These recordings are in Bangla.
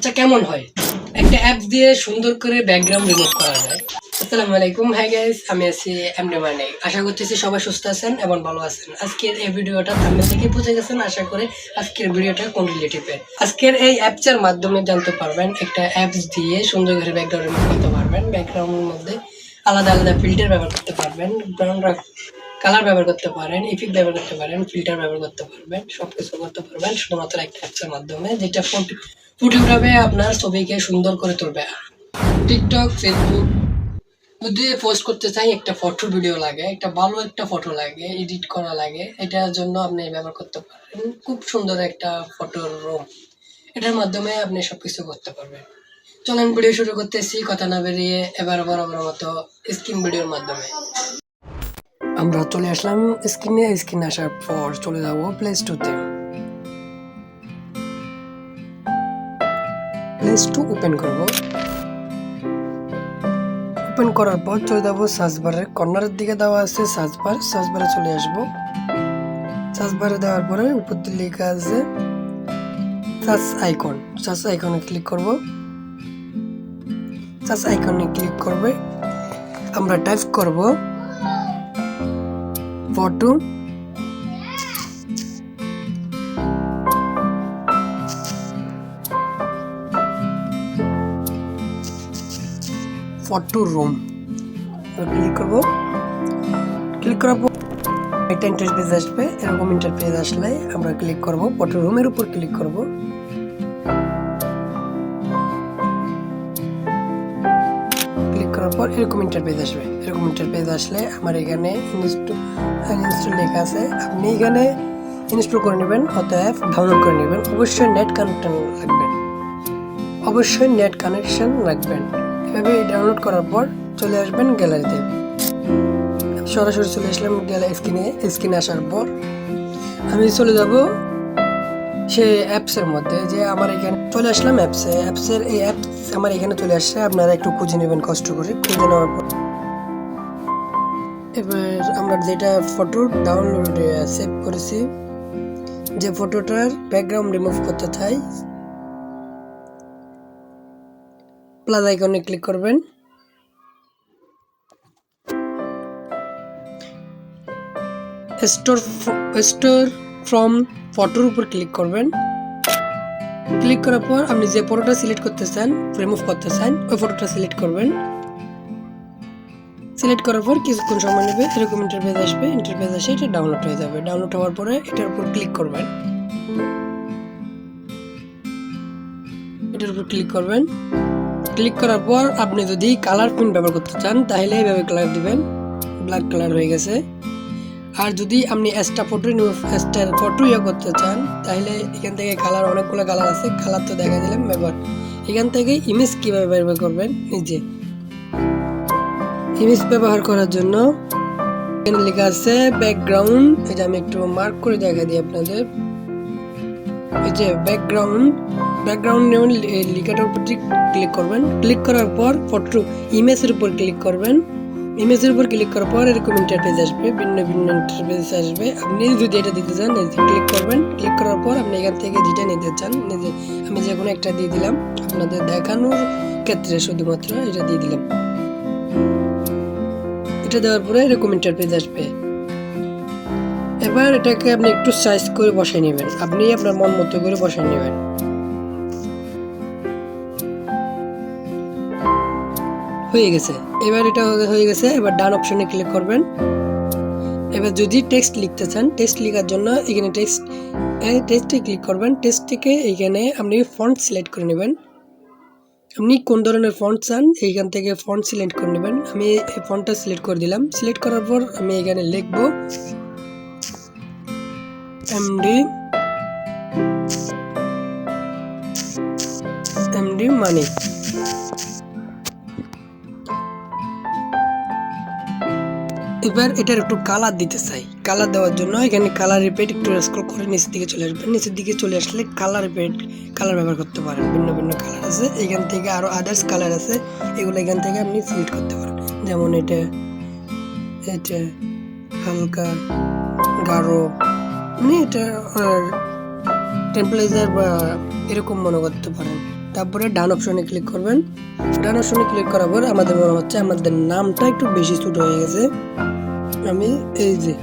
আচ্ছা কেমন হয়? একটা অ্যাপ দিয়ে সুন্দর করে ব্যাকগ্রাউন্ড রিমুভ করা যায়। আসসালামু আলাইকুম। হাই গাইস আমি আছি এমডি মানে আশা করতেছি সবাই সুস্থ আছেন এবং ভালো আছেন। আজকের এই ভিডিওটা সামনে থেকে বুঝে গেছেন। আশা করে আজকের ভিডিওটা কোন রিলেটিভের আজকের এই অ্যাপসের মাধ্যমে জানতে পারবেন, একটা অ্যাপস দিয়ে সুন্দর করে ব্যাকগ্রাউন্ড রিমুভ করতে পারবেন। ব্যাকগ্রাউন্ডের মধ্যে আলাদা আলাদা ফিল্টার ব্যবহার করতে পারবেন ব্রাউন কালার ব্যবহার করতে পারেন ইফেক্ট ব্যবহার করতে পারেন ফিল্টার ব্যবহার করতে পারবেন সব কিছু করতে পারবেন। শুধুমাত্র একটা অ্যাপসের মাধ্যমে, যেটা ফটো ফুটেভাবে আপনার ছবিকে সুন্দর করে তুলবে। টিকটক ফেসবুক যদি পোস্ট করতে চাই, একটা ফটো ভিডিও লাগে, একটা ভালো একটা ফটো লাগে এডিট করা লাগে, এটার জন্য আপনি ব্যবহার করতে পারেন খুব সুন্দর একটা ফটোর রুম এটার মাধ্যমে আপনি সবকিছু করতে পারবেন। চলেন ভিডিও শুরু করতেছি, কথা না বেরিয়ে এবার বরাবর মতো স্ক্রিন ভিডিওর মাধ্যমে। আমরা চলে আসলাম স্ক্রিনে স্ক্রিন আসার পর চলে যাব প্লে স্টোরতে প্লে স্টোর ওপেন করব। ওপেন করার পর চলে যাব সার্চ বারের কর্নারের দিকে দেওয়া আছে সার্চ বার সার্চ বারে চলে আসব। সার্চ বারে দেওয়ার পরে উপর দিয়ে লেখা আছে সার্চ আইকন। সার্চ আইকনে ক্লিক করব। সার্চ আইকনে ক্লিক করবে। আমরা টাইপ করব ফটো ফটো রুম ক্লিক করব। ক্লিক করার পর একটা ইন্টারফেস আসবে, এরকম ইন্টারফেস আসলে আমরা ক্লিক করব ফটো রুমের উপর ক্লিক করব। ক্লিক করার পর এরকম ইন্টারফেস আসবে। এরকম ইন্টারফেস আসলে আমার এখানে ইনস্টল লেখা আছে। আপনি এখানে ইনস্টল করে নেবেন, অতএব ডাউনলোড করে নেবেন। অবশ্যই নেট কানেকশন রাখবেন অবশ্যই নেট কানেকশন রাখবেন এভাবে ডাউনলোড করার পর চলে আসবেন গ্যালারিতে সরাসরি চলে আসলাম গ্যালারি স্ক্রিনে স্ক্রিনে আসার পর আমি চলে যাব সে অ্যাপসের মধ্যে যে আমার এখানে চলে আসলাম অ্যাপসে অ্যাপসের এই অ্যাপস আমার এখানে চলে আসছে। আপনারা একটু খুঁজে নেবেন কষ্ট করে। খুঁজে নেওয়ার পর এবার আমরা যেটা ফটো ডাউনলোড সেভ করেছি, যে ফটোটার ব্যাকগ্রাউন্ড রিমুভ করতে চাই প্লাস আইকনে ক্লিক করবেন। স্টোর স্টোর ফ্রম ফটোর উপর ক্লিক করবেন। ক্লিক করার পর আপনি যে ফটোটা সিলেক্ট করতে চান রিমুভ করতে চান, ওই ফটোটা সিলেক্ট করবেন। সিলেক্ট করার পর কিছুক্ষণ সময় নেবে, এরকম ইন্টারফেস আসবে ইন্টারফেস আসে এটা ডাউনলোড হয়ে যাবে। ডাউনলোড হওয়ার পরে এটার উপর ক্লিক করবেন। এটার উপর ক্লিক করবেন। ক্লিক করার পর আপনি যদি কালার প্রিন্ট ব্যবহার করতে চান, তাহলে এইভাবে কালার দিবেন। ব্ল্যাক কালার হয়ে গেছে। আর যদি আপনি এক্সট্রা ফটো এক্সট্রা ফটো ইয়ে করতে চান, তাহলে এখান থেকে কালার অনেকগুলো কালার আছে। কালার তো দেখা দিলাম ব্যবহার এখান থেকে ইমেজ কীভাবে ব্যবহার করবেন নিজে ইমেজ ব্যবহার করার জন্য এখানে লেখা আছে ব্যাকগ্রাউন্ড এটা আমি একটু মার্ক করে দেখা দিই আপনাদের। এই যে ব্যাকগ্রাউন্ড ব্যাকগ্রাউন্ড নেবেন লিখাটার উপর ক্লিক করবেন। ক্লিক করার পর ফটো ইমেজের উপর ক্লিক করবেন। ইমেজের উপর ক্লিক করার পর এরকম ইন্টারফেস আসবে, ভিন্ন ভিন্ন ইন্টারফেস আসবে। আপনি যদি এটা দিতে চান ক্লিক করবেন। ক্লিক করার পর আপনি এখান থেকে যেটা নিতে চান নিজে আমি যে কোনো একটা দিয়ে দিলাম, আপনাদের দেখানোর ক্ষেত্রে শুধুমাত্র এটা দিয়ে দিলাম। এটা দেওয়ার পরে এরকম ইন্টারফেস আসবে। এবার এটাকে আপনি একটু সাইজ করে বসাই নেবেন। আপনি আপনার মন মতো করে বসাই নেবেন। হয়ে গেছে। এবার এটা হয়ে গেছে, এবার ডান অপশনে ক্লিক করবেন। এবার যদি টেক্সট লিখতে চান টেক্সট লেখার জন্য এখানে টেক্সট টেক্সটে ক্লিক করবেন। টেক্সট থেকে এইখানে আপনি ফন্ট সিলেক্ট করে নেবেন। আপনি কোন ধরনের ফন্ট চান, এইখান থেকে ফন্ট সিলেক্ট করে নেবেন। আমি এই ফন্টটা সিলেক্ট করে দিলাম। সিলেক্ট করার পর আমি এখানে লিখব এমডি এমডি মানি এবার এটার একটু কালার দিতে চাই। কালার দেওয়ার জন্য এখানে কালার রিপেট একটু স্ক্রল করে নিচের দিকে চলে আসবেন। নিচের দিকে চলে আসলে কালার রিপেট কালার ব্যবহার করতে পারেন। ভিন্ন ভিন্ন কালার আছে। এখান থেকে আরও আদার্স কালার আছে। এগুলো এখান থেকে আপনি সিলেক্ট করতে পারেন। যেমন এটা এটা হালকা, গাঢ় মানে এটা টেম্পারেচার বা এরকম মনে করতে পারেন। তারপরে ডান অপশনে ক্লিক করবেন। ডান অপশনে ক্লিক করার পর আমাদের মনে হচ্ছে আমাদের নামটা একটু বেশি ছোট হয়ে গেছে। আমি এই যে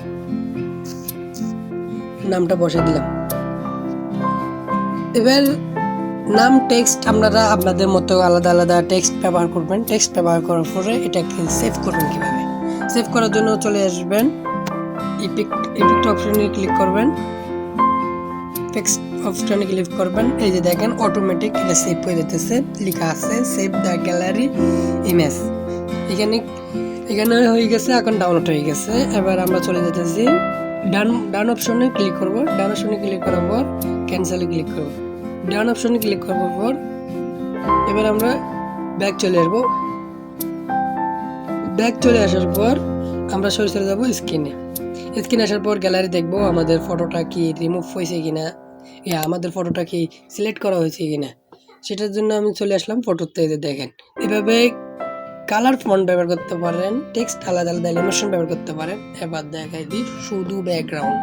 নামটা বসে দিলাম। এবার নাম টেক্সট আপনারা আপনাদের মতো আলাদা আলাদা টেক্সট ব্যবহার করবেন। টেক্সট ব্যবহার করার পরে এটাকে সেভ করবেন কীভাবে? সেভ করার জন্য চলে আসবেন। ইপিক্ট ইপিক্ট অপশনে ক্লিক করবেন। টেক্সট অপশনে ক্লিক করবেন। এই যে দেখেন অটোমেটিক এটা সেভ হয়ে যেতেছে লেখা আছে সেভ দ্য গ্যালারি ইমেজ এখানে এখানে হয়ে গেছে, এখন ডাউনলোড হয়ে গেছে। এবার আমরা চলে যেতেছি। ডান ডান অপশনে ক্লিক করব। ডান অপশনে ক্লিক করার পর ক্যান্সেলে ক্লিক করব। ডান অপশনে ক্লিক করার পর এবার আমরা ব্যাক চলে আসব। ব্যাক চলে আসার পর আমরা সরে চলে যাব স্ক্রিনে স্ক্রিনে আসার পর গ্যালারি দেখব আমাদের ফটোটা কি রিমুভ হয়েছে কিনা। ইয়া আমাদের ফটোটা কি সিলেক্ট করা হয়েছে কিনা? সেটার জন্য আমি চলে আসলাম ফটোতে দেখেন। এভাবে কালার ফন্ট ব্যবহার করতে পারেন টেক্সট আলাদা আলাদা এলিমেশন ব্যবহার করতে পারেন। এবার দেখাই দিই শুধু ব্যাকগ্রাউন্ড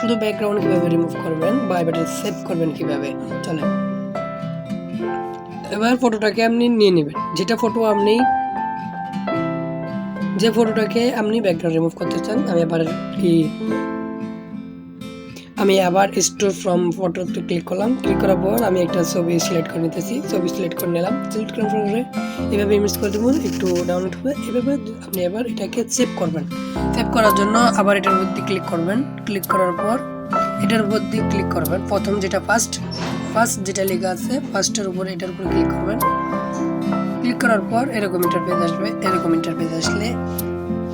শুধু ব্যাকগ্রাউন্ড কীভাবে রিমুভ করবেন বা এবারে সেভ করবেন কীভাবে? চলেন। এবার ফটোটাকে আপনি নিয়ে নেবেন। যেটা ফটো আপনি, যে ফটোটাকে আপনি ব্যাকগ্রাউন্ড রিমুভ করতে চান, আমি আবার কি আমি আবার স্টোর ফ্রম ফটোতে ক্লিক করলাম। ক্লিক করার পর আমি একটা ছবি সিলেক্ট করে নিতেছি। ছবি সিলেক্ট করে নিলাম। সিলেক্ট করার পরে এভাবে ইমেজ করে দেবো। একটু ডাউনলোড হবে। এভাবে আপনি এবার এটাকে সেভ করবেন। সেভ করার জন্য আবার এটার মধ্যে ক্লিক করবেন। ক্লিক করার পর এটার উপর দিয়ে ক্লিক করবেন। প্রথম যেটা ফার্স্ট ফার্স্ট যেটা লেখা আছে ফার্স্টের উপরে এটার উপর ক্লিক করবেন। ক্লিক করার পর এরকম ইন্টারফেস আসবে। এরকম ইন্টারফেস আসলে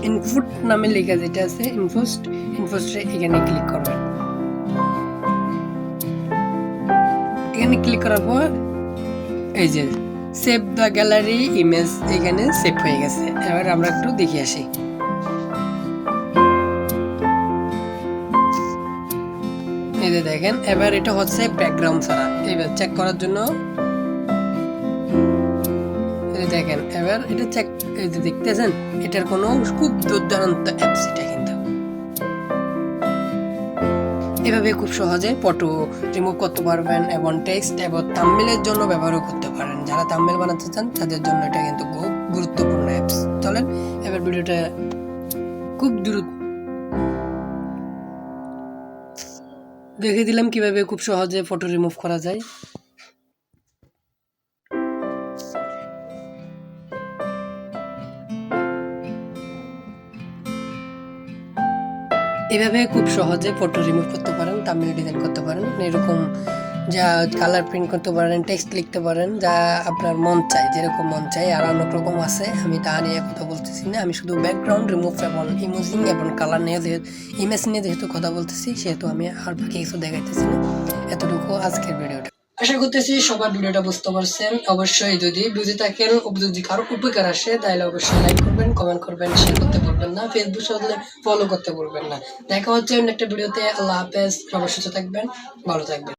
ইনপুট নামে লেখা যেটা আছে ইনফোস্ট ইনফোস্টে এখানে ক্লিক করবেন। এখানে ক্লিক করার পর এই যে সেভ দ্য গ্যালারি ইমেজ এখানে সেভ হয়ে গেছে। এবার আমরা একটু দেখে আসি। এই যে দেখেন, এবার এটা হচ্ছে ব্যাকগ্রাউন্ড ছাড়া। এবার চেক করার জন্য দেখেন, এবার এটা চেক দেখতেছেন, এটার কোনো খুব দুর্দান্ত অ্যাপস এটা কিন্তু। এভাবে খুব সহজে ফটো রিমুভ করতে পারবেন এবং টেক্সট এবং তাম্মেলের জন্য ব্যবহারও করতে পারেন। যারা তাম্মেল বানাতে চান, তাদের জন্য এটা কিন্তু খুব গুরুত্বপূর্ণ অ্যাপস চলেন, এবার ভিডিওটা খুব দ্রুত দেখে দিলাম কীভাবে খুব সহজে ফটো রিমুভ করা যায়। এভাবে খুব সহজে ফটো রিমুভ করতে পারেন তামিল ডিজাইন করতে পারেন। এরকম যা কালার প্রিন্ট করতে পারেন টেক্সট লিখতে পারেন, যা আপনার মন চায়, যেরকম মন চায়, আর অনেক রকম আছে। আমি তা নিয়ে কথা বলতেছি না। আমি শুধু ব্যাকগ্রাউন্ড রিমুভ এবং ইমোজিং এবং কালার নিয়ে যেহেতু ইমেজ নিয়ে যেহেতু কথা বলতেছি, সেহেতু আমি আর বাকি কিছু দেখাইতেছি না। এতটুকু আজকের ভিডিওটা আশা করতেছি সবার ভিডিওটা বুঝতে পারছেন। অবশ্যই যদি বুঝে থাকেন যদি কারও উপকার আসে, তাহলে অবশ্যই লাইক করবেন কমেন্ট করবেন শেয়ার করতে বলবেন না ফেসবুক সাথে ফলো করতে বলবেন না। দেখা হচ্ছে অন্য একটা ভিডিওতে। আল্লাহ হাফেজ সবার সুস্থ থাকবেন, ভালো থাকবেন।